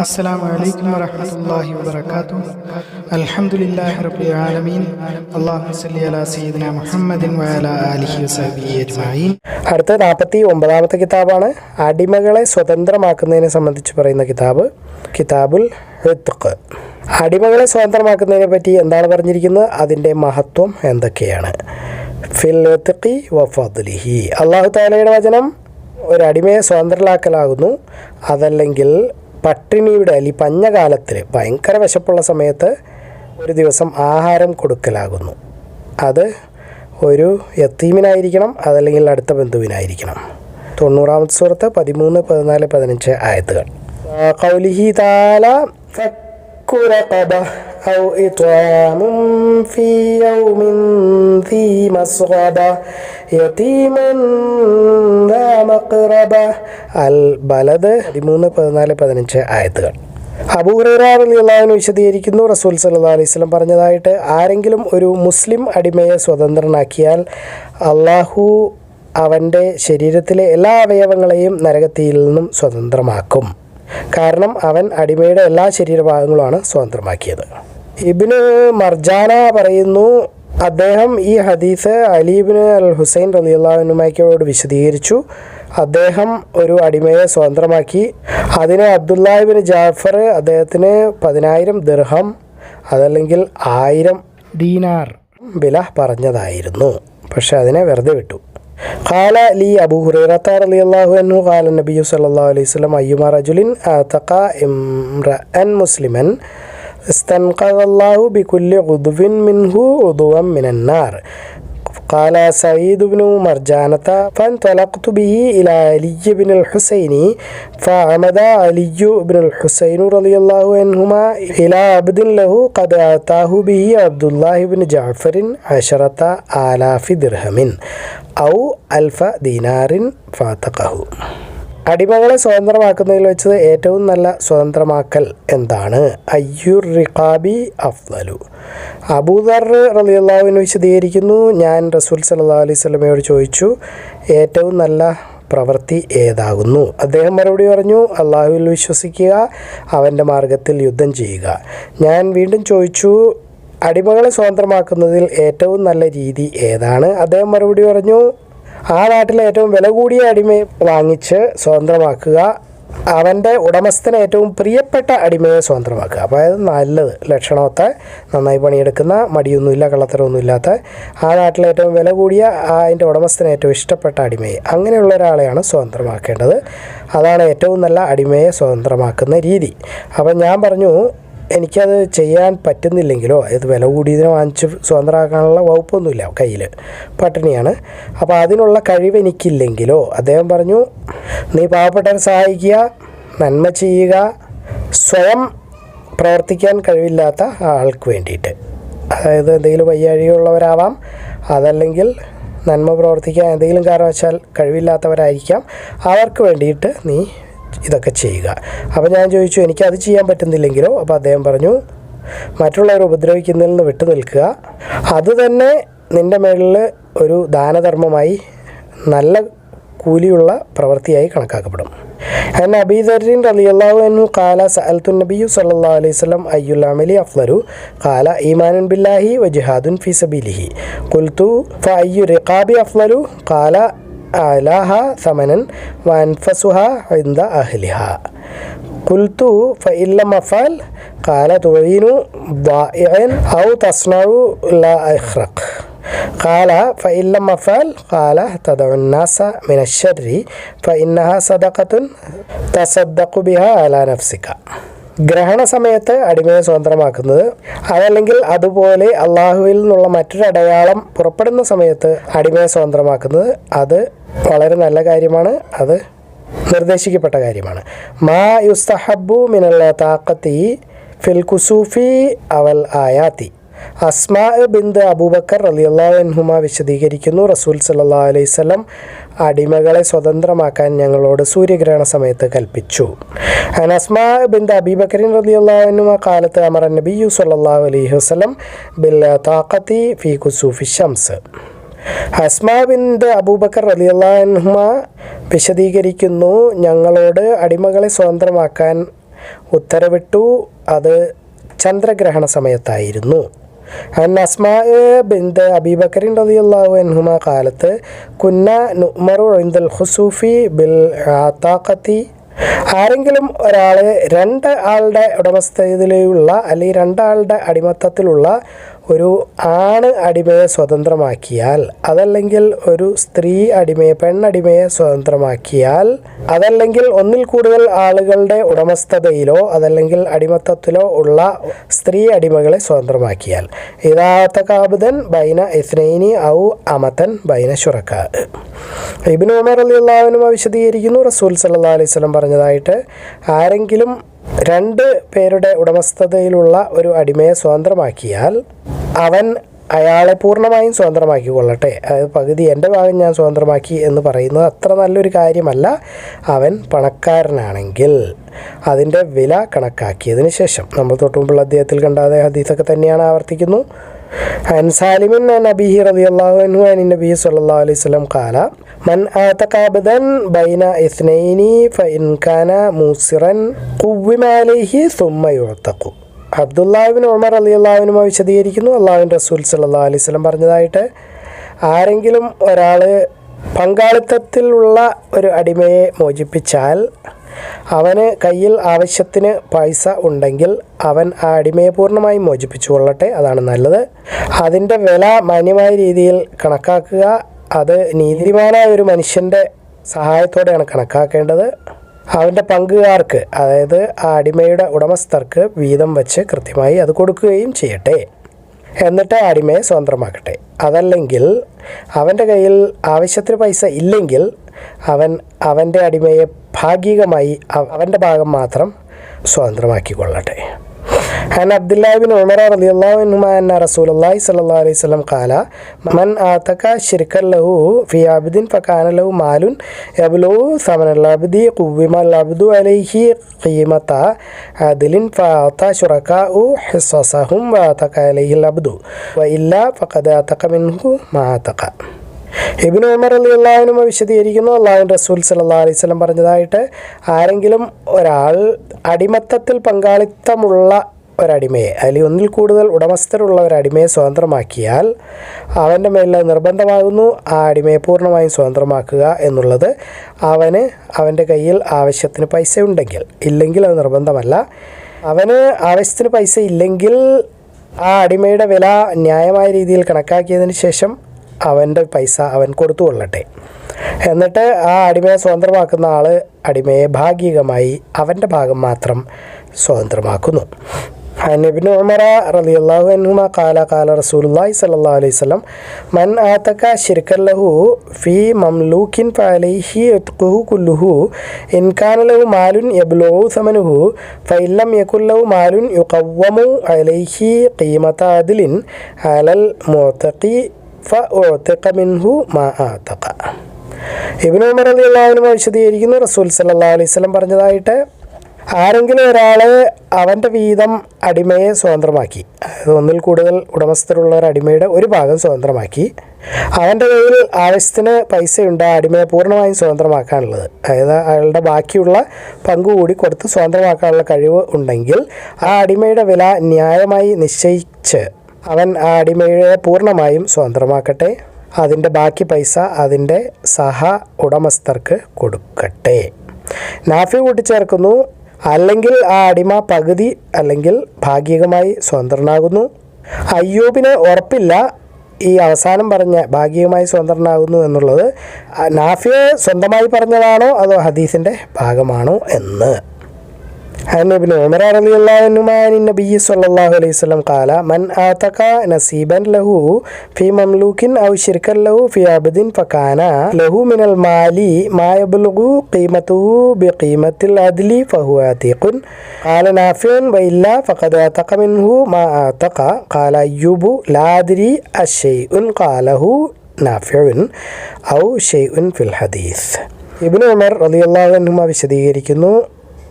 السلام عليكم ورحمة الله وبركاته الحمد لله رب العالمين اللهم صل على سيدنا محمد وعلى آله وصحبه أجمعين അടുത്ത നാൽപ്പത്തി ഒമ്പതാമത്തെ കിതാബാണ് അടിമകളെ സ്വതന്ത്രമാക്കുന്നതിനെ സംബന്ധിച്ച് പറയുന്ന കിതാബ് കിതാബുൽ ഹിത്ഖ് അടിമകളെ സ്വതന്ത്രമാക്കുന്നതിനെ പറ്റി എന്താണ് പറഞ്ഞിരിക്കുന്നത് അതിൻ്റെ മഹത്വം എന്തൊക്കെയാണ് ഫിൽ ഹിത്ഖി വഫദ്ലിഹി അള്ളാഹു താലയുടെ വചനം ഒരു അടിമയെ സ്വതന്ത്രലാക്കലാകുന്നു അതല്ലെങ്കിൽ പട്ടിണിയുടെ അല്ലെങ്കിൽ പഞ്ഞകാലത്തിൽ ഭയങ്കര വിശപ്പുള്ള സമയത്ത് ഒരു ദിവസം ആഹാരം കൊടുക്കലാകുന്നു. അത് ഒരു യത്തീമിനായിരിക്കണം അതല്ലെങ്കിൽ അടുത്ത ബന്ധുവിനായിരിക്കണം. തൊണ്ണൂറാമത്തെ സുഹൃത്ത് പതിമൂന്ന് പതിനാല് പതിനഞ്ച് ആയത്തുകൾ. കൗലിഹി താല أو إطعام في يوم ذي مسغبة يتيما ذا مقربة البلد പതിമൂന്ന് പതിനാല് പതിനഞ്ച് ആയത്തുകൾ അബൂഹുറാറിയാവിന് വിശദീകരിക്കുന്നു റസൂൽ സല്ലാ അലൈഹി സ്വലം പറഞ്ഞതായിട്ട് ആരെങ്കിലും ഒരു മുസ്ലിം അടിമയെ സ്വതന്ത്രനാക്കിയാൽ അള്ളാഹു അവൻ്റെ ശരീരത്തിലെ എല്ലാ അവയവങ്ങളെയും നരകത്തിയിൽ നിന്നും സ്വതന്ത്രമാക്കും കാരണം അവൻ അടിമയുടെ എല്ലാ ശരീരഭാഗങ്ങളുമാണ് സ്വതന്ത്രമാക്കിയത് ഇബിന് മർജാന പറയുന്നു അദ്ദേഹം ഈ ഹദീസ് അലീബിന് അൽ ഹുസൈൻ റലിയുള്ളാഹുനുമാക്കിയോട് വിശദീകരിച്ചു അദ്ദേഹം ഒരു അടിമയെ സ്വതന്ത്രമാക്കി അതിന് അബ്ദുല്ലാഹിബിന് ജാഫർ അദ്ദേഹത്തിന് പതിനായിരം ദിർഹം അതല്ലെങ്കിൽ ആയിരം دينار വില പറഞ്ഞതായിരുന്നു പക്ഷെ അതിനെ വെറുതെ വിട്ടു قال لي أبو هريرة رضي الله عنه قال النبي صلى الله عليه وسلم أيما رجل أعتق امرأ مسلما استنقذ الله بكل عضو منه عضوا من النار. قال سعيد بن مرجانة فانطلقت به إلى علي بن الحسين فعمد علي بن الحسين رضي الله عنهما إلى عبد له قد أعطاه به عبد الله بن جعفر عشرة آلاف درهم أو ألف دينار فاعتقه. അടിമകളെ സ്വതന്ത്രമാക്കുന്നതിൽ വെച്ചത് ഏറ്റവും നല്ല സ്വതന്ത്രമാക്കൽ എന്താണ്? അയ്യുർ റിഖാബി അഫ്ലു അബൂദർ റലിയുള്ളാവിന് വിശദീകരിക്കുന്നു. ഞാൻ റസൂൽ സല്ലാ അലൈഹി സ്വലമയോട് ചോദിച്ചു ഏറ്റവും നല്ല പ്രവൃത്തി ഏതാകുന്നു? അദ്ദേഹം മറുപടി പറഞ്ഞു അള്ളാഹുവിൽ വിശ്വസിക്കുക അവന്റെ മാർഗത്തിൽ യുദ്ധം ചെയ്യുക. ഞാൻ വീണ്ടും ചോദിച്ചു അടിമകളെ സ്വതന്ത്രമാക്കുന്നതിൽ ഏറ്റവും നല്ല രീതി ഏതാണ്? അദ്ദേഹം മറുപടി പറഞ്ഞു ആ നാട്ടിലെ ഏറ്റവും വില കൂടിയ അടിമയെ വാങ്ങിച്ച് സ്വതന്ത്രമാക്കുക. അവന്റെ ഉടമസ്ഥന് ഏറ്റവും പ്രിയപ്പെട്ട അടിമയെ സ്വതന്ത്രമാക്കുക. അതായത് അത് നല്ലത് ലക്ഷണമൊക്കെ നന്നായി പണിയെടുക്കുന്ന മടിയൊന്നുമില്ല കള്ളത്തരമൊന്നുമില്ലാത്ത ആ നാട്ടിലെ ഏറ്റവും വില കൂടിയ അതിന്റെ ഉടമസ്ഥന് ഏറ്റവും ഇഷ്ടപ്പെട്ട അടിമയെ. അങ്ങനെയുള്ള ഒരാളെയാണ് സ്വതന്ത്രമാക്കേണ്ടത്. അതാണ് ഏറ്റവും നല്ല അടിമയെ സ്വതന്ത്രമാക്കുന്ന രീതി. അപ്പം ഞാൻ പറഞ്ഞു എനിക്കത് ചെയ്യാൻ പറ്റുന്നില്ലെങ്കിലോ അത് വില കൂടിയതിനെ വാങ്ങിച്ച് സ്വതന്ത്രമാക്കാനുള്ള വകുപ്പൊന്നുമില്ല കയ്യിൽ പട്ടിണിയാണ്. അപ്പോൾ അതിനുള്ള കഴിവ് എനിക്കില്ലെങ്കിലോ അദ്ദേഹം പറഞ്ഞു നീ പാവപ്പെട്ടവരെ സഹായിക്കുക നന്മ ചെയ്യുക സ്വയം പ്രവർത്തിക്കാൻ കഴിവില്ലാത്ത ആൾക്ക് വേണ്ടിയിട്ട്. അതായത് എന്തെങ്കിലും വയ്യാഴികയുള്ളവരാവാം അതല്ലെങ്കിൽ നന്മ പ്രവർത്തിക്കാൻ എന്തെങ്കിലും കാരണവശാൽ കഴിവില്ലാത്തവരായിരിക്കാം അവർക്ക് വേണ്ടിയിട്ട് നീ ഇതൊക്കെ ചെയ്യുക. അപ്പോൾ ഞാൻ ചോദിച്ചു എനിക്കത് ചെയ്യാൻ പറ്റുന്നില്ലെങ്കിലോ? അപ്പോൾ അദ്ദേഹം പറഞ്ഞു മറ്റുള്ളവരെ ഉപദ്രവിക്കുന്നതിൽ നിന്ന് വിട്ടു നിൽക്കുക. അതുതന്നെ നിന്റെ മേളിൽ ഒരു ദാനധർമ്മമായി നല്ല കൂലിയുള്ള പ്രവൃത്തിയായി കണക്കാക്കപ്പെടും. അൻ അബീദറിൻ റളിയല്ലാഹു അൻഹു ഖാല സഅൽതു നബിയു സല്ലല്ലാഹു അലൈഹി വസല്ലം അയ്യുൽ അമലി കാല ഈമാനുൻ ബില്ലാഹി വജിഹാദുൻ ഫിസബിലിഹി സബീലിഹി. ഖുൽതു അയ്യു റിഖാബി അഫ്ലരു ഖാല أعلاها ثمنا وأنفسها عند أهلها. قلت فإن لم أفعل؟ قال تعين ضائع أو تصنع لا أخرق قال فإن لم أفعل؟ قال تدع الناس من الشر فإنها صدقة تصدق بها على نفسك. ഗ്രഹണ സമയത്ത് അടിമയെ സ്വതന്ത്രമാക്കുന്നത് അതല്ലെങ്കിൽ അതുപോലെ അള്ളാഹുവിൽ നിന്നുള്ള മറ്റൊരു അടയാളം പുറപ്പെടുന്ന സമയത്ത് അടിമയെ സ്വതന്ത്രമാക്കുന്നത് അത് വളരെ നല്ല കാര്യമാണ് അത് നിർദ്ദേശിക്കപ്പെട്ട കാര്യമാണ്. മാ യുസ്തഹബു മിനൽ താക്കത്തി ഫിൽ കുസൂഫി അവൽ ആയാത്തി. അസ്മാ ബിന്ദ് അബൂബക്കർ അലി അൻഹുമ വിശദീകരിക്കുന്നു റസൂൽ സല്ലാ അലൈഹി സ്വലം അടിമകളെ സ്വതന്ത്രമാക്കാൻ ഞങ്ങളോട് സൂര്യഗ്രഹണ സമയത്ത് കൽപ്പിച്ചു. അനസ്മ ബിന്ദ് അബീബക്കറിൻ റലിയല്ലാഹു ആ കാലത്ത് അമർ നബിയു സല്ലാഹു അലൈഹി വസ്ലം ബിൽ താക്കത്തി ഫി കുസൂഫി ഷംസ് അസ്മാ ബിന്ദ് അബൂബക്കർ റലിയല്ലാഹുമ വിശദീകരിക്കുന്നു ഞങ്ങളോട് അടിമകളെ സ്വതന്ത്രമാക്കാൻ ഉത്തരവിട്ടു അത് ചന്ദ്രഗ്രഹണ സമയത്തായിരുന്നു. അസ്മാ ബിന്ദ അബീബക്കറിൻ റളിയല്ലാഹു അൻഹുമ കാലത്ത് കുന്ന നുമറു ഇന്ദൽ ഹുസൂഫി ബിൽ ആത്താഖത്തി ആരെങ്കിലും ഒരാളെ രണ്ട് ആളുടെ ഉടമസ്ഥതയിലുള്ള അല്ലെങ്കിൽ രണ്ടാളുടെ അടിമത്തത്തിലുള്ള ഒരു ആണ് അടിമയെ സ്വതന്ത്രമാക്കിയാൽ അതല്ലെങ്കിൽ ഒരു സ്ത്രീ അടിമയെ പെണ്ണടിമയെ സ്വതന്ത്രമാക്കിയാൽ അതല്ലെങ്കിൽ ഒന്നിൽ കൂടുതൽ ആളുകളുടെ ഉടമസ്ഥതയിലോ അതല്ലെങ്കിൽ അടിമത്തത്തിലോ ഉള്ള സ്ത്രീ അടിമകളെ സ്വതന്ത്രമാക്കിയാൽ. ഇതാത്ത കാബുദൻ ബൈന ഇസ്നൈനി ഔ അമതൻ ബൈന ഷുറക്ക ഇബിൻ ഉമർ അലി അള്ളാഹുനുമ വിശദീകരിക്കുന്നു. റസൂൽ സല്ലാ അലൈഹി സ്വലം പറഞ്ഞതായിട്ട് ആരെങ്കിലും രണ്ട് പേരുടെ ഉടമസ്ഥതയിലുള്ള ഒരു അടിമയെ സ്വതന്ത്രമാക്കിയാൽ അവൻ അയാളെ പൂർണ്ണമായും സ്വതന്ത്രമാക്കിക്കൊള്ളട്ടെ അതായത് പകുതി എൻ്റെ ഭാഗം ഞാൻ സ്വതന്ത്രമാക്കി എന്ന് പറയുന്നത് അത്ര നല്ലൊരു കാര്യമല്ല അവൻ പണക്കാരനാണെങ്കിൽ അതിൻ്റെ വില കണക്കാക്കിയതിന് ശേഷം നമ്മൾ തൊട്ടുമുമ്പുള്ള അദ്ദേഹത്തിൽ കണ്ട അതേ ഹദീസൊക്കെ തന്നെയാണ് ആവർത്തിക്കുന്നു عن سالم عن أبيه رضي الله عنه عن النبي صلى الله عليه وسلم قال من آتك عبدا بين اثنين فإن كان موسرا قوم عليه ثم يعتق അബ്ദുല്ലാഹിബിൻ ഉമർ അലി അള്ളാഹുവിനുമായി വിശദീകരിക്കുന്നു. അള്ളാഹുവിൻ റസൂൽ സല്ലാ അലൈഹി സ്വലം പറഞ്ഞതായിട്ട് ആരെങ്കിലും ഒരാൾ പങ്കാളിത്തത്തിലുള്ള ഒരു അടിമയെ മോചിപ്പിച്ചാൽ അവന് കയ്യിൽ ആവശ്യത്തിന് പൈസ ഉണ്ടെങ്കിൽ അവൻ ആ അടിമയെ പൂർണമായും മോചിപ്പിച്ചു കൊള്ളട്ടെ അതാണ് നല്ലത്. അതിന്റെ വില മാന്യമായ രീതിയിൽ കണക്കാക്കുക അത് നീതിമാനായ ഒരു മനുഷ്യന്റെ സഹായത്തോടെയാണ് കണക്കാക്കേണ്ടത്. അവന്റെ പങ്കുകാർക്ക് അതായത് ആ അടിമയുടെ ഉടമസ്ഥർക്ക് വീതം വെച്ച് കൃത്യമായി അത് കൊടുക്കുകയും ചെയ്യട്ടെ. എന്നിട്ട് അടിമയെ സ്വതന്ത്രമാക്കട്ടെ. അതല്ലെങ്കിൽ അവന്റെ കയ്യിൽ ആവശ്യത്തിന് പൈസ ഇല്ലെങ്കിൽ അവൻ അവന്റെ അടിമയെ ഭാഗികമായി അവ- അവന്റെ ഭാഗം മാത്രം സ്വതന്ത്രമാക്കിക്കൊള്ളട്ടെ. عن عبد الله بن عمر رضي الله عنهما أن رسول الله صلى الله عليه وسلم قال من آتك شركا له في عبد فكان له مال يبلغ ثمن العبد قوم العبد عليه قيمة عدل فأعطى شركاء حصصهم وآتك عليه العبد وإلا فقد آتك منه ما آتك ഇബിന് ഉമർ അലി അള്ളാഹുനുമ വിശദീകരിക്കുന്നു അള്ളാഹുൻ റസൂൽ സല്ലാ അലൈഹി സ്വലം പറഞ്ഞതായിട്ട് ആരെങ്കിലും ഒരാൾ അടിമത്തത്തിൽ പങ്കാളിത്തമുള്ള ഒരടിമയെ. അതിൽ ഒന്നിൽ കൂടുതൽ ഉടമസ്ഥരുള്ള ഒരു അടിമയെ സ്വതന്ത്രമാക്കിയാൽ അവന്റെ മേലിൽ നിർബന്ധമാകുന്നു. ആ അടിമയെ പൂർണമായും സ്വതന്ത്രമാക്കുക എന്നുള്ളത് അവന് അവന്റെ കയ്യിൽ ആവശ്യത്തിന് പൈസ ഉണ്ടെങ്കിൽ ഇല്ലെങ്കിൽ അത് നിർബന്ധമല്ല. അവന് ആവശ്യത്തിന് പൈസ ഇല്ലെങ്കിൽ ആ അടിമയുടെ വില ന്യായമായ രീതിയിൽ കണക്കാക്കിയതിന് ശേഷം അവന്റെ പൈസ അവൻ കൊടുത്തു കൊള്ളട്ടെ. എന്നിട്ട് ആ അടിമയെ സ്വതന്ത്രമാക്കുന്ന ആൾ അടിമയെ ഭാഗികമായി അവന്റെ ഭാഗം മാത്രം സ്വതന്ത്രമാക്കുന്നു. അനബിൻ അലൈഹി മൻ മാലുൻ മാലുൻ അലൈഹി അദിലിൻ മിൻഹു മാ ഉമർ അലി അള്ളാഹുനുമ വിശദീകരിക്കുന്നു. റസൂൽ സല്ലാ അലൈഹി പറഞ്ഞതായിട്ട് ആരെങ്കിലും ഒരാൾ അവന്റെ വീതം അടിമയെ സ്വതന്ത്രമാക്കി. അതായത് ഒന്നിൽ കൂടുതൽ ഉടമസ്ഥരുള്ള ഒരു അടിമയുടെ ഒരു ഭാഗം സ്വതന്ത്രമാക്കി. അവന്റെ കയ്യിൽ ആവശ്യത്തിന് പൈസയുണ്ട് ആ അടിമയെ പൂർണമായും സ്വതന്ത്രമാക്കാനുള്ളത്. അതായത് അയാളുടെ ബാക്കിയുള്ള പങ്ക് കൂടി കൊടുത്ത് സ്വതന്ത്രമാക്കാനുള്ള കഴിവ് ഉണ്ടെങ്കിൽ ആ അടിമയുടെ വില ന്യായമായി നിശ്ചയിച്ച് അവൻ ആ അടിമയെ പൂർണമായും സ്വതന്ത്രമാക്കട്ടെ. അതിന്റെ ബാക്കി പൈസ അതിന്റെ സഹ ഉടമസ്ഥർക്ക് കൊടുക്കട്ടെ. നാഫി കൂട്ടിച്ചേർക്കുന്നു. അല്ലെങ്കിൽ ആ അടിമ പകുതി അല്ലെങ്കിൽ ഭാഗികമായി സ്വതന്ത്രനാകുന്നു. അയ്യൂബിന് ഉറപ്പില്ല ഈ അവസാനം പറഞ്ഞ ഭാഗികമായി സ്വതന്ത്രനാകുന്നു എന്നുള്ളത്. നാഫിയെ സ്വന്തമായി പറഞ്ഞതാണോ അതോ ഹദീസിന്റെ ഭാഗമാണോ എന്ന്? عن ابن عمر رضي الله عنهما عن النبي صلى الله عليه وسلم قال من آتك نصيبا له في مملوك أو شركا له في عبد فكان له من المال ما يبلغ قيمته بقيمة العدل فهو عتيق قال نافع وإلا فقد آتق منه ما آتق قال أيوب لا أدري الشيء قاله نافع أو شيء في الحديث ഇബിന് ഉമർ റളിയല്ലാഹു അൻഹുമ വിശദീകരിക്കുന്നു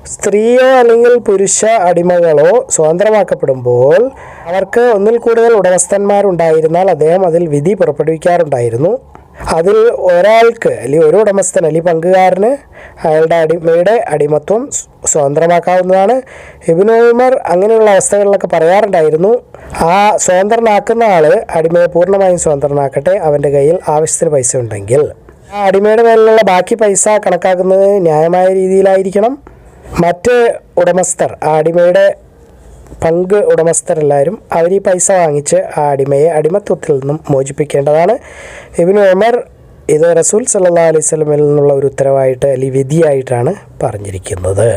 സ്ത്രീയോ അല്ലെങ്കിൽ പുരുഷ അടിമകളോ സ്വതന്ത്രമാക്കപ്പെടുമ്പോൾ അവർക്ക് ഒന്നിൽ കൂടുതൽ ഉടമസ്ഥന്മാരുണ്ടായിരുന്നാൽ അദ്ദേഹം അതിൽ വിധി പുറപ്പെടുവിക്കാറുണ്ടായിരുന്നു. അതിൽ ഒരാൾക്ക് അല്ലെങ്കിൽ ഒരു ഉടമസ്ഥൻ അല്ലെങ്കിൽ പങ്കുകാരന് അയാളുടെ അടിമയുടെ അടിമത്വം സ്വതന്ത്രമാക്കാവുന്നതാണ്. ഇബിന് ഉമർ അങ്ങനെയുള്ള അവസ്ഥകളിലൊക്കെ പറയാറുണ്ടായിരുന്നു ആ സ്വതന്ത്രനാക്കുന്ന ആൾ അടിമയെ പൂർണമായും സ്വതന്ത്രനാക്കട്ടെ അവന്റെ കയ്യിൽ ആവശ്യത്തിന് പൈസ ഉണ്ടെങ്കിൽ. ആ അടിമയുടെ മേലുള്ള ബാക്കി പൈസ കണക്കാക്കുന്നത് ന്യായമായ രീതിയിലായിരിക്കണം. മറ്റ് ഉടമസ്ഥർ അടിമയുടെ പങ്ക് ഉടമസ്ഥരെല്ലാവരും അവർ ഈ പൈസ വാങ്ങിച്ച് ആ അടിമയെ അടിമത്വത്തിൽ നിന്നും മോചിപ്പിക്കേണ്ടതാണ്. ഇബിന് ഉമർ ഇത് റസൂൽ സല്ലാ അലൈഹി സ്വലമിൽ നിന്നുള്ള ഒരു ഉത്തരവായിട്ട് അല്ലെങ്കിൽ വിധിയായിട്ടാണ് പറഞ്ഞിരിക്കുന്നത്.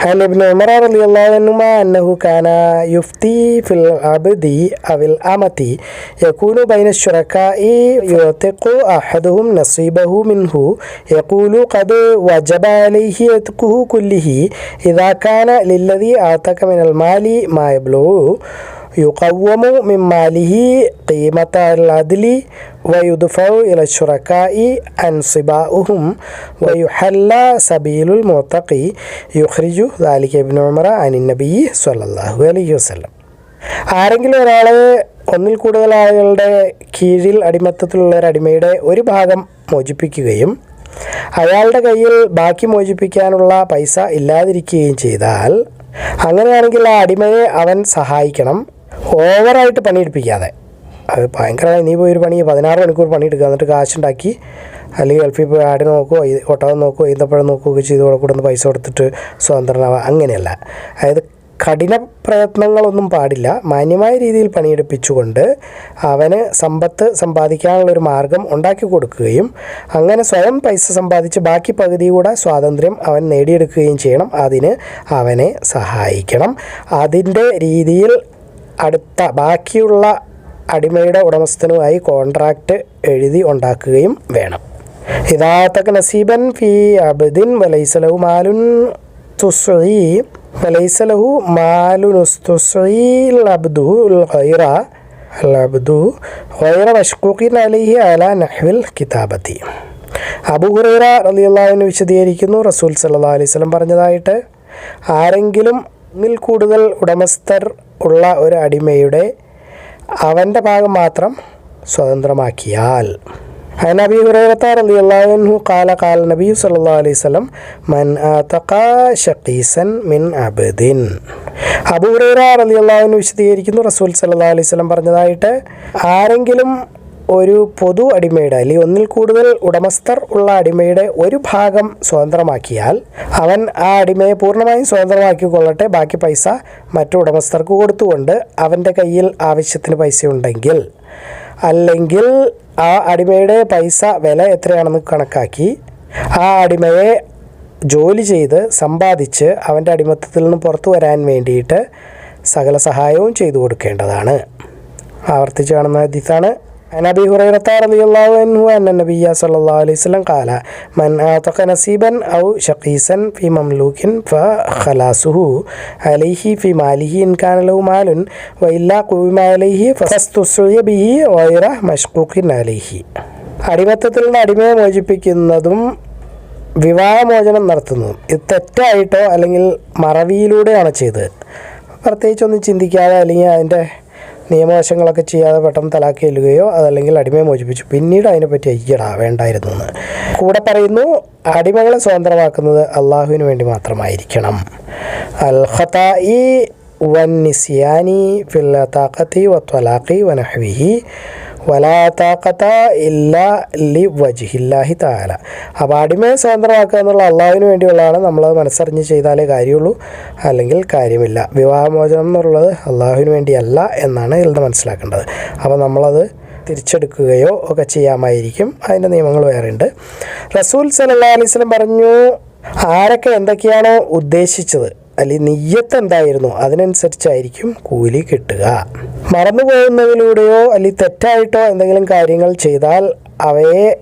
عن ابن عمر رضي الله عنهما أنه كان يفتي في العبد أو الأمة يكون بين الشركاء يعتق أحدهم نصيبه منه يقول قد وجب عليه عتقه كله إذا كان للذي أعتق من المال ما يبلغ يقوم من ماله قيمة العدل ويدفع إلى الشركاء أنصباؤهم ويحل سبيل المعتق يخرج ذلك ابن عمر عن النبي صلى الله عليه وسلم ആരെങ്കിലും ഒരാൾ ഒന്നിൽ കൂടുതൽ ആളുകളുടെ കീഴിൽ അടിമത്തത്തിലുള്ള ഒരു അടിമയുടെ ഒരു ഭാഗം മോചിപ്പിക്കുകയും അയാളുടെ കയ്യിൽ ബാക്കി മോചിപ്പിക്കാനുള്ള പൈസ ഇല്ലാതിരിക്കുകയും ചെയ്താൽ അങ്ങനെയാണെങ്കിൽ ആ അടിമയെ അവൻ സഹായിക്കണം ഓവറായിട്ട് പണിയെടുപ്പിക്കാതെ. അത് ഭയങ്കരമായി നീ പോയി ഒരു പണി പതിനാറ് മണിക്കൂർ പണിയെടുക്കുക. എന്നിട്ട് കാശുണ്ടാക്കി അല്ലെങ്കിൽ ഗൾഫിൽ പോയി ആടി നോക്കുമോ ഒട്ടകം നോക്കുമോ ഈന്തപ്പഴം നോക്കുകയൊക്കെ ചെയ്ത് കൂടെ കൊടുന്ന് പൈസ കൊടുത്തിട്ട് സ്വതന്ത്രനാവുക അങ്ങനെയല്ല. അതായത് കഠിന പ്രയത്നങ്ങളൊന്നും പാടില്ല. മാന്യമായ രീതിയിൽ പണിയെടുപ്പിച്ചുകൊണ്ട് അവന് സമ്പത്ത് സമ്പാദിക്കാനുള്ള ഒരു മാർഗം ഉണ്ടാക്കി കൊടുക്കുകയും അങ്ങനെ സ്വയം പൈസ സമ്പാദിച്ച് ബാക്കി പകുതി കൂടെ സ്വാതന്ത്ര്യം അവൻ നേടിയെടുക്കുകയും ചെയ്യണം. അതിന് അവനെ സഹായിക്കണം. അതിന്റെ രീതിയിൽ അടുത്ത ബാക്കിയുള്ള അടിമയുടെ ഉടമസ്ഥനുമായി കോൺട്രാക്റ്റ് എഴുതി ഉണ്ടാക്കുകയും വേണം. ഹിതാത്തക് നസീബൻ ഫി അബദിൻ വലൈസലഹു മാലുൻ തുസ്രീ വലൈസലഹു മാലുൻ അബ്ദു ഗൈറ അബ്ദു ഗൈറ മഷ്കൂഖിൻ അലൈഹി അല നഹ്വിൽ കിതാബത്തി. അബു ഹുറൈറ റളിയല്ലാഹുവിന് വിശദീകരിക്കുന്നു. റസൂൽ സല്ലാ അലൈഹി വസല്ലം പറഞ്ഞതായിട്ട് ആരെങ്കിലും ഒന്നിൽ കൂടുതൽ ഉടമസ്ഥർ ഉള്ള ഒരു അടിമയുടെ അവൻ്റെ ഭാഗം മാത്രം സ്വതന്ത്രമാക്കിയാൽ عن أبي هريرة رضي الله عنه قال قال النبي صلى الله عليه وسلم من آتقى شقيسا من عبد അബൂ ഹുറൈറ റളിയല്ലാഹു അൻഹു വിശദീകരിക്കുന്നു റസൂൽ സല്ലല്ലാഹു അലൈഹി വസല്ലം പറഞ്ഞതായിട്ട് ആരെങ്കിലും ഒരു പൊതു അടിമയുടെ അല്ലെങ്കിൽ ഒന്നിൽ കൂടുതൽ ഉടമസ്ഥർ ഉള്ള അടിമയുടെ ഒരു ഭാഗം സ്വതന്ത്രമാക്കിയാൽ അവൻ ആ അടിമയെ പൂർണമായും സ്വതന്ത്രമാക്കിക്കൊള്ളട്ടെ. ബാക്കി പൈസ മറ്റു ഉടമസ്ഥർക്ക് കൊടുത്തുകൊണ്ട് അവന്റെ കയ്യിൽ ആവശ്യത്തിന് പൈസ ഉണ്ടെങ്കിൽ അല്ലെങ്കിൽ ആ അടിമയുടെ പൈസ വില എത്രയാണെന്ന് കണക്കാക്കി ആ അടിമയെ ജോലി ചെയ്ത് സമ്പാദിച്ച് അവന്റെ അടിമത്തത്തിൽ നിന്ന് പുറത്തു വരാൻ വേണ്ടിയിട്ട് സകല സഹായവും ചെയ്തു കൊടുക്കേണ്ടതാണ്. ആവർത്തിച്ച് കാണുന്ന ഹദീസാണ് عن أبي هريرة رضي الله عنه أن النبي صلى الله عليه وسلم قال من أعتق نصيبا أو شقيسا في مملوك فخلاصه عليه في ماله إن كان له مال وإلا قوم عليه فاستسعي به غير مشقوق عليه അടിമത്തത്തിൽ നിന്ന് അടിമയെ മോചിപ്പിക്കുന്നതും വിവാഹമോചനം നടത്തുന്നതും ഇത് തെറ്റായിട്ടോ അല്ലെങ്കിൽ മറവിയിലൂടെയാണ് ചെയ്തത് പ്രത്യേകിച്ചൊന്നും ചിന്തിക്കാതെ അല്ലെങ്കിൽ അതിൻ്റെ നിയമവശങ്ങളൊക്കെ ചെയ്യാതെ പെട്ടെന്ന് തലാക്കി ചെല്ലുകയോ അതല്ലെങ്കിൽ അടിമയെ മോചിപ്പിച്ചു. പിന്നീട് അതിനെപ്പറ്റി അയ്യടാ വേണ്ടായിരുന്നു എന്ന് കൂടെ പറയുന്നു അടിമകളെ സ്വതന്ത്രമാക്കുന്നത് അള്ളാഹുവിന് വേണ്ടി മാത്രമായിരിക്കണം. അൽ ഖത്തായി വൻ നിസിയാനി ഫിൽ വത്വലാഖി വനഹ്വിഹി വലാ താക്കത്ത ഇല്ല ലി വജിഹില്ലാഹി താല അപ്പോൾ അടിമയെ സ്വതന്ത്രമാക്കുക എന്നുള്ള അള്ളാഹുവിന് വേണ്ടിയുള്ളതാണ് നമ്മളത് മനസ്സറിഞ്ഞ് ചെയ്താലേ കാര്യമുള്ളൂ. അല്ലെങ്കിൽ കാര്യമില്ല. വിവാഹമോചനം എന്നുള്ളത് അള്ളാഹുവിന് വേണ്ടിയല്ല എന്നാണ് ഇതിൽ മനസ്സിലാക്കേണ്ടത്. അപ്പോൾ നമ്മളത് തിരിച്ചെടുക്കുകയോ ഒക്കെ ചെയ്യാമായിരിക്കും. അതിന്റെ നിയമങ്ങൾ വേറെയുണ്ട്. റസൂൽ സലഹ് അലൈഹി സ്വലം പറഞ്ഞു ആരൊക്കെ എന്തൊക്കെയാണോ ഉദ്ദേശിച്ചത്? അല്ലെങ്കിൽ നെയ്യത്ത് എന്തായിരുന്നു? അതിനനുസരിച്ചായിരിക്കും കൂലി കിട്ടുക. മറന്നു പോകുന്നതിലൂടെയോ അല്ലെങ്കിൽ തെറ്റായിട്ടോ എന്തെങ്കിലും കാര്യങ്ങൾ ചെയ്താൽ അവയെ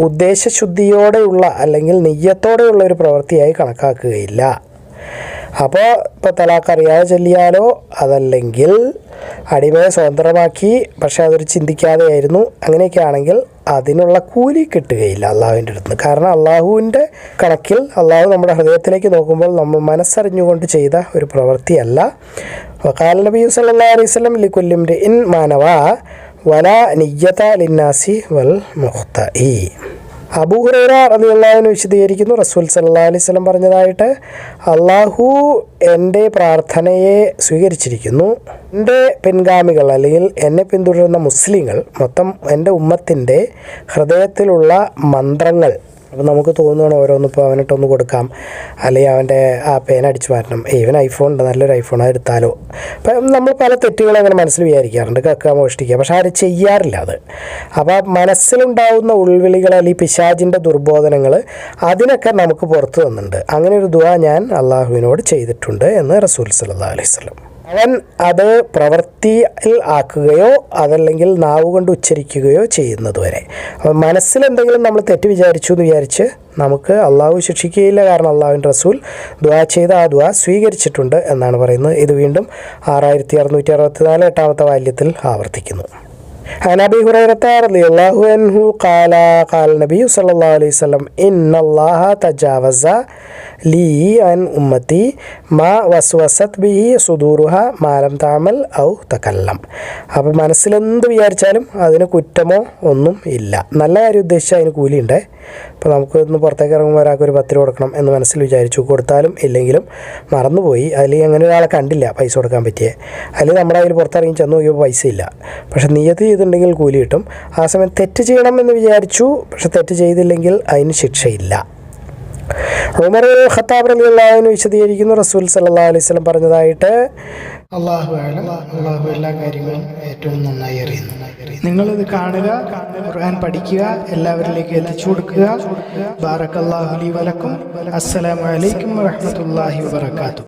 ഉദ്ദേശശുദ്ധിയോടെയുള്ള അല്ലെങ്കിൽ നെയ്യത്തോടെയുള്ള ഒരു പ്രവൃത്തിയായി കണക്കാക്കുകയില്ല. അപ്പോൾ ഇപ്പോൾ തലാഖ് അറിയാതെ ചൊല്ലിയാലോ? അതല്ലെങ്കിൽ അടിമയെ സ്വതന്ത്രമാക്കി പക്ഷേ അതൊരു ചിന്തിക്കാതെയായിരുന്നു. അങ്ങനെയൊക്കെ ആണെങ്കിൽ അതിനുള്ള കൂലി കിട്ടുകയില്ല അള്ളാഹുവിന്റെ അടുത്ത്. നിന്ന് കാരണം അള്ളാഹുവിന്റെ കണക്കിൽ അള്ളാഹു നമ്മുടെ ഹൃദയത്തിലേക്ക് നോക്കുമ്പോൾ നമ്മൾ മനസ്സറിഞ്ഞുകൊണ്ട് ചെയ്ത ഒരു പ്രവൃത്തിയല്ല. വക്കാല നബി സല്ലാ അലൈഹി സ്വലം ലിക്കുല്ലിം ഇൻ മാനവ വല നിയ്യത ലിന്നാസി വൽ മുഖ്തഇ അബൂ ഹുറൈറ റളിയല്ലാഹുവിന് വിശദീകരിക്കുന്നു. റസൂൽ സല്ലാ അലൈഹി പറഞ്ഞതായിട്ട് അള്ളാഹു എന്റെ പ്രാർത്ഥനയെ സ്വീകരിച്ചിരിക്കുന്നു. എന്റെ പിൻഗാമികൾ അല്ലെങ്കിൽ എന്നെ പിന്തുടരുന്ന മുസ്ലിങ്ങൾ മൊത്തം എന്റെ ഉമ്മത്തിന്റെ ഹൃദയത്തിലുള്ള മന്ത്രങ്ങൾ അപ്പോൾ നമുക്ക് തോന്നുകയാണ് ഓരോന്നിപ്പോൾ അവനിട്ടൊന്ന് കൊടുക്കാം. അല്ലെങ്കിൽ അവന്റെ ആ പേന അടിച്ചു മാറ്റണം. ഈവൻ ഐഫോൺ ഉണ്ട്. നല്ലൊരു ഐഫോൺ അത് എടുത്താലോ. അപ്പം നമ്മൾ പല തെറ്റുകളും അങ്ങനെ മനസ്സിൽ വിചാരിക്കാറുണ്ട്. കക്കുക മോഷ്ടിക്കുക. പക്ഷെ ആരും ചെയ്യാറില്ല അത്. അപ്പോൾ മനസ്സിലുണ്ടാവുന്ന ഉൾവിളികൾ അല്ലെങ്കിൽ പിശാജിന്റെ ദുർബോധനങ്ങൾ അതിനൊക്കെ നമുക്ക് പുറത്തു തന്നിട്ടുണ്ട് അങ്ങനെ ഒരു ദുവ ഞാൻ അള്ളാഹുവിനോട് ചെയ്തിട്ടുണ്ട് എന്ന് റസൂൽ സല്ലാ അലൈഹി വസല്ലം. അവൻ അത് പ്രവൃത്തിയിൽ ആക്കുകയോ അതല്ലെങ്കിൽ നാവ് കൊണ്ട് ഉച്ചരിക്കുകയോ ചെയ്യുന്നത് വരെ മനസ്സിൽ എന്തെങ്കിലും നമ്മൾ തെറ്റ് വിചാരിച്ചു എന്ന് വിചാരിച്ച് നമുക്ക് അള്ളാഹു ശിക്ഷിക്കുകയില്ല. കാരണം അള്ളാഹുവിന്റെ റസൂൽ ദ്വാ ചെയ്ത ആ ദ്വാ സ്വീകരിച്ചിട്ടുണ്ട് എന്നാണ് പറയുന്നത്. ഇത് വീണ്ടും ആറായിരത്തി അറുന്നൂറ്റി അറുപത്തിനാല് എട്ടാമത്തെ വാല്യത്തിൽ ആവർത്തിക്കുന്നു. عن ابي هريره رضي الله عنه قال قال النبي صلى الله عليه وسلم ان الله تجاوز لي عن امتي ما وسوست به صدورها ما لم تعمل او تكلم അപ്പോൾ മനസ്സിലെന്ത് വിചാരിച്ചാലും അതിന് കുറ്റമോ ഒന്നും ഇല്ല നല്ല കാര്യം ഉദ്ദേശിച്ചാൽ അതിന് കൂലിയുണ്ട് ഇപ്പോൾ നമുക്ക് ഒന്ന് പുറത്തേക്ക് ഇറങ്ങുമ്പോൾ ഒരാൾക്ക് ഒരു പത്ത് രൂപ കൊടുക്കണം എന്ന് മനസ്സിൽ വിചാരിച്ചു കൊടുത്താലും ഇല്ലെങ്കിലും മറന്നുപോയി അതിൽ അങ്ങനെ ഒരാളെ കണ്ടില്ല പൈസ കൊടുക്കാൻ പറ്റിയേ അതിൽ നമ്മുടെ കയ്യിൽ പുറത്തിറങ്ങി ചെന്ന് നോക്കിയപ്പോൾ പൈസ ഇല്ല പക്ഷെ നിയത്ത് ചെയ്തിട്ടുണ്ടെങ്കിൽ കൂലി കിട്ടും. ആ സമയം തെറ്റ് ചെയ്യണം എന്ന് വിചാരിച്ചു. പക്ഷെ തെറ്റ് ചെയ്തില്ലെങ്കിൽ അതിന് ശിക്ഷയില്ല. ഉമർ ഖത്താബ് അലി അള്ളാഹുവിന് വിശദീകരിക്കുന്നു. റസൂൽ സല്ലാ അലൈഹി സ്വലം പറഞ്ഞതായിട്ട് അള്ളാഹു അള്ളാഹു എല്ലാ കാര്യങ്ങളും ഏറ്റവും നന്നായി അറിയുന്നു. നിങ്ങളിത് കാണുക ഖുർആൻ പഠിക്കുക എല്ലാവരിലേക്ക് എത്തിച്ചു കൊടുക്കുക. ബാറക്കല്ലാഹു അലി വലക്കും. അസ്സലാമു അലൈക്കും വറഹ്മത്തുള്ളാഹി വബറകാതുഹു.